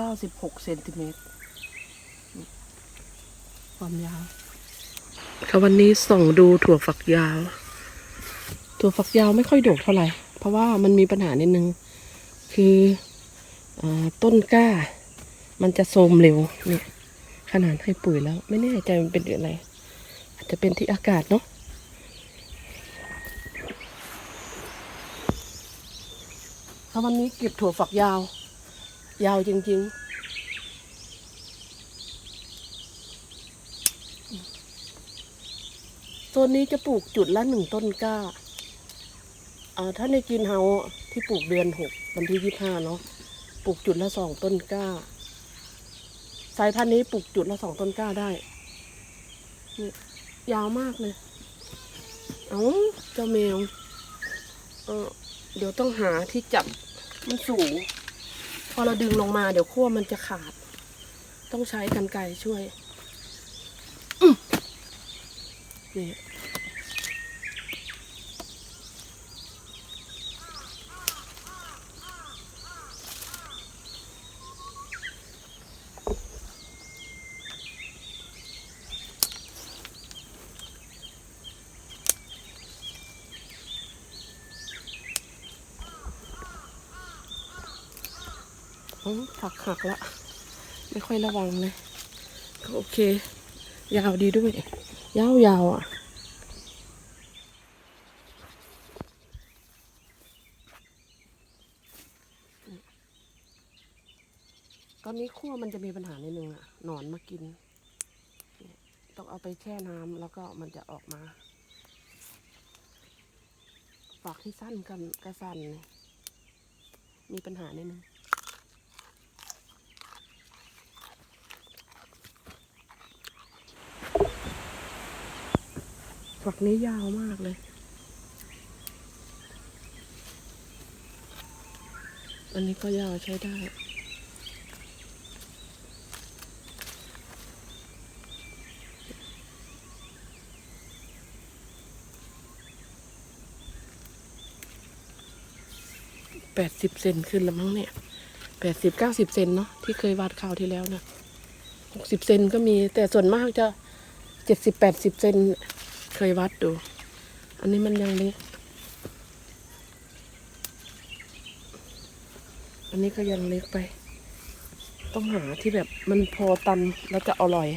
เก้าสิบหกเซนติเมตรความยาวค่ะวันนี้ส่องดูถั่วฝักยาว ถั่วฝักยาวไม่ค่อยโดกเท่าไหร่ เพราะว่ามันมีปัญหานิดนึง คืออต้นกล้า มันจะโทรมเร็วเนี่ยขนาดให้ปุ๋ยแล้ว ไม่แน่ใจมันเป็นอะไร อาจจะเป็นที่อากาศเนาะถ้าวันนี้เก็บถั่วฝักยาว ยาวจริงๆโซนนี้จะปลูกจุดละหนึ่งต้นกล้าอ่าถ้าในกินเฮาที่ปลูกเดือนหกวันที่ยี่ห้าเนาะ ปลูกจุดละสองต้นกล้า สายพันธุ์นี้ปลูกจุดละสองต้นกล้าได้นี่ยาวมากเลย เอาเจ้าแมว เออเดี๋ยวต้องหาที่จับมันสูง พอเราดึงลงมาเดี๋ยวขั้วมันจะขาด ต้องใช้กันไกช่วยนี่ ผักหักละ ไม่ค่อยระวังเลยก็โอเค ยาวดีด้วย ยาวยาวอะตอนนี้ขั้วมันจะมีปัญหาในดนึงอะหนอนมากิน ต้องเอาไปแช่น้ำแล้วก็มันจะออกมาฝากที่สั้นกันกระสัน มีปัญหาในดนึง ฝักนี้ยาวมากเลย อันนี้ก็ยาวใช้ได้ แปดสิบเซนขึ้นแล้วมั้งเนี่ยแปดสิบเก้าสิบเซนเนาะที่เคยวัดคราวที่แล้วนะหกสิบเซนก็มีแต่ส่วนมากจะเจ็ดสิบแปดสิบเซน เคยวัดดู อันนี้มันยังเล็ก อันนี้ก็ยังเล็กไป ต้องหาที่แบบมันพอตันแล้วจะอร่อย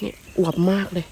นี่อวบมากเลย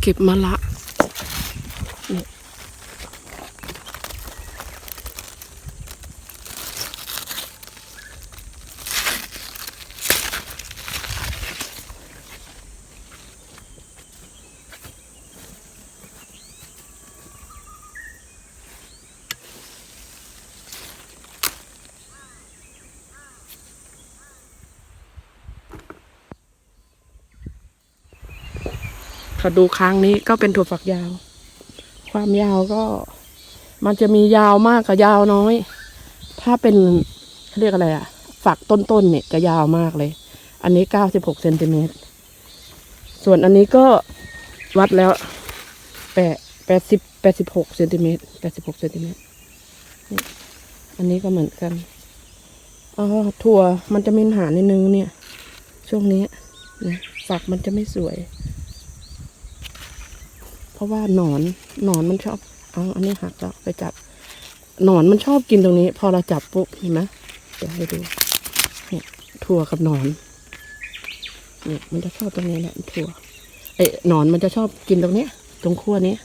เก็บมะละนี่าดูค้างนี้ก็เป็นถั่วฝักยาว ความยาวก็ มันจะมียาวมากกับยาวน้อย ถ้าเป็นเขาเรียกอะไรอะฝักต้นๆเนี่ยจะยาวมากเลย อันนี้เก้าสิบหกเซนติเมตร ส่วนอันนี้ก็วัดแล้วแปดแปดสิบแปดสิบหกเซนติเมตรแปดสิบหกเซนติเมตรอันนี้ก็เหมือนกันอ๋อถั่วมันจะมีปัญหานิดนึงเนี่ย ช่วงนี้นี่ยฝักมันจะไม่สวย เพราะว่าหนอนหนอนมันชอบ เอาอันนี้หักแล้วไปจับหนอนมันชอบกินตรงนี้ พอเราจับปุ๊บเห็นไหมเดี๋ยวให้ดูเนี่ยถั่วกับหนอนเนี่ยมันจะชอบตรงนี้แหละถั่วไอ้หนอนมันจะชอบกินตรงเนี้ย ตรงขั้วนี้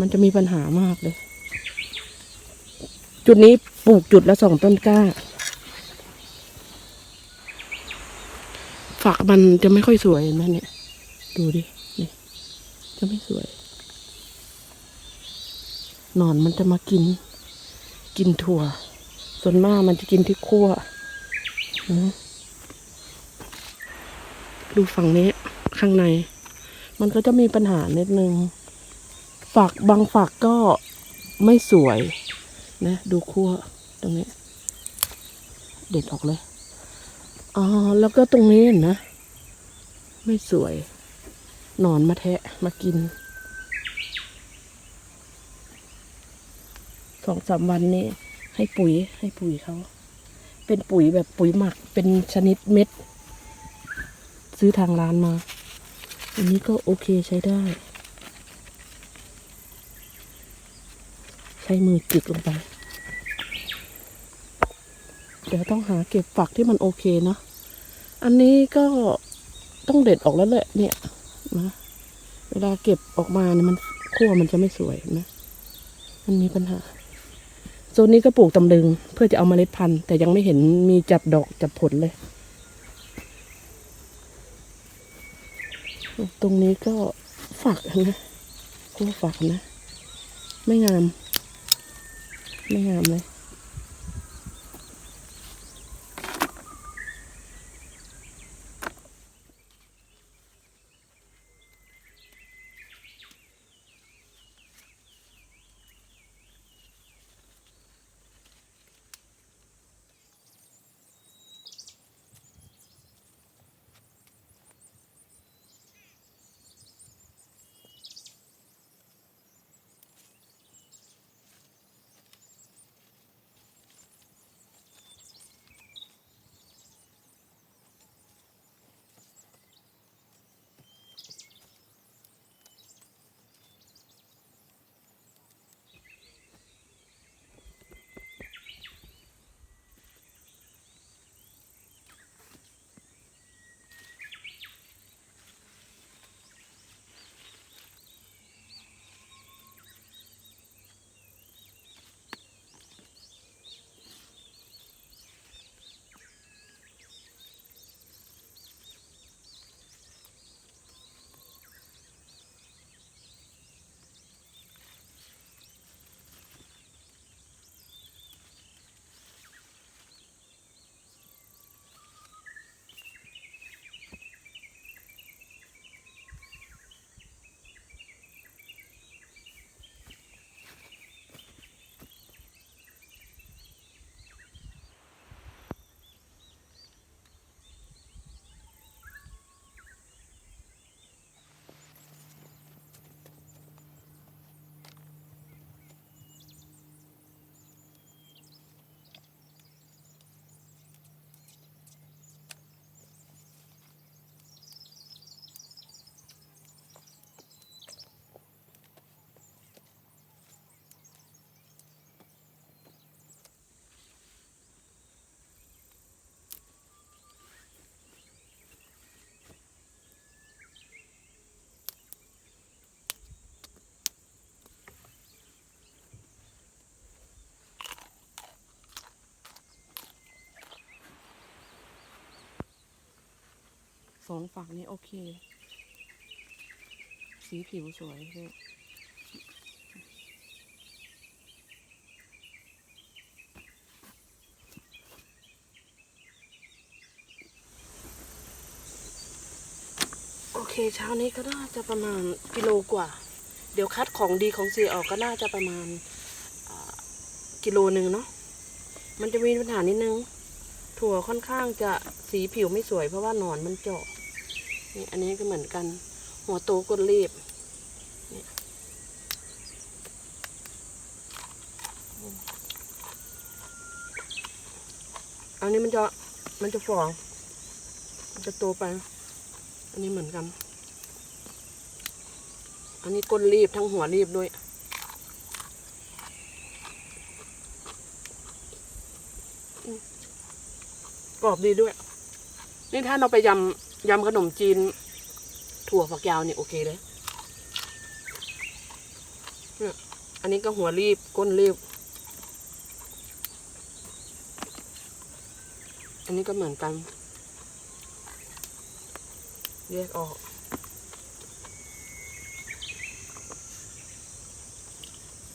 มันจะมีปัญหามากเลย จุดนี้ปลูกจุดละสองต้นกล้า ฝักมันจะไม่ค่อยสวยเห็นไหมเนี่ย ดูดิ จะไม่สวย หนอนมันจะมากิน กินถั่ว ส่วนมากมันจะกินที่ขั้วดูฝั่งนี้ข้างใน มันก็จะมีปัญหานิดนึง ฝักบางฝักก็ไม่สวย นะ ดูขั้วตรงนี้ เด็ดออกเลยอ๋อแล้วก็ตรงนี้เห็นนะ ไม่สวย หนอนมาแทะมากินสองสามวันนี้ ให้ปุ๋ยให้ปุ๋ยเขา เป็นปุ๋ยแบบปุ๋ยหมักเป็นชนิดเม็ด ซื้อทางร้านมา อันนี้ก็โอเคใช้ได้ ใช้มือจิกลงไป เดี๋ยวต้องหาเก็บฝักที่มันโอเคนะ อันนี้ก็ต้องเด็ดออกแล้วแหละเนี่ย นะ เวลาเก็บออกมาเนี่ยมันขั้วมันจะไม่สวยนไหมมันมีปัญหาโซนนี้ก็ปลูกตำลึง เพื่อจะเอาเมล็ดพันธุ์ แต่ยังไม่เห็นมีจับดอกจับผลเลย ตรงนี้ก็ฝักนะขั้วฝักนะ ไม่งาม ไม่งามเลย องฝักนี้โอเค สีผิวสวยเลยโอเคเช้านี้ก็น่าจะประมาณกิโลกว่า เดี๋ยวคัดของดีของเสียออกก็น่าจะประมาณกิโลหนึ่งเนาะมันจะมีปัญหานิดนึง ถั่วค่อนข้างจะสีผิวไม่สวยเพราะว่าหนอนมันเจาะ นี่อันนี้ก็เหมือนกัน หัวโตกดรีบนี่อันนี้มันจะมันจะฝ่อมันจะโตไป อันนี้เหมือนกัน อันนี้ก้นรีบทั้งหัวรีบด้วยกรอบดีด้วย นี่ถ้าเราไปยำ ยำขนมจีน ถั่วฝักยาวเนี่ยโอเคเลยอันนี้ก็หัวรีบก้นรีบ อันนี้ก็เหมือนกันแยกออก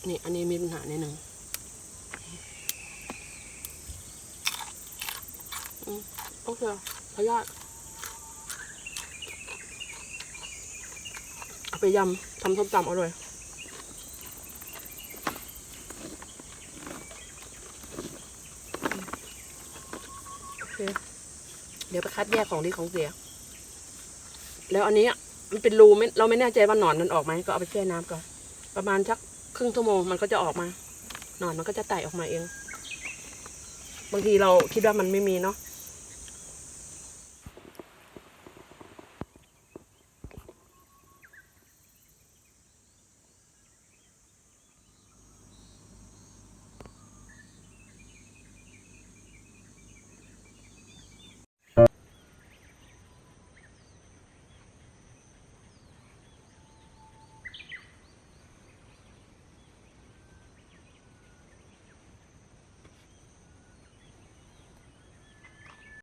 นี่อันนี้มีปัญหาในหนึ่งอืมโอเคพยาธิ เอาไปยำทำส้มตำอร่อยเดี๋ยวไปคัดแยกของดีของเสีย แล้วอันนี้มันเป็นรูไม่เราไม่แน่ใจว่าหนอนมันออกไหมก็เอาไปแช่น้ำก่อน ประมาณสักครึ่งชั่วโมงมันก็จะออกมา หนอนมันก็จะไต่ออกมาเอง บางทีเราคิดว่ามันไม่มีเนาะ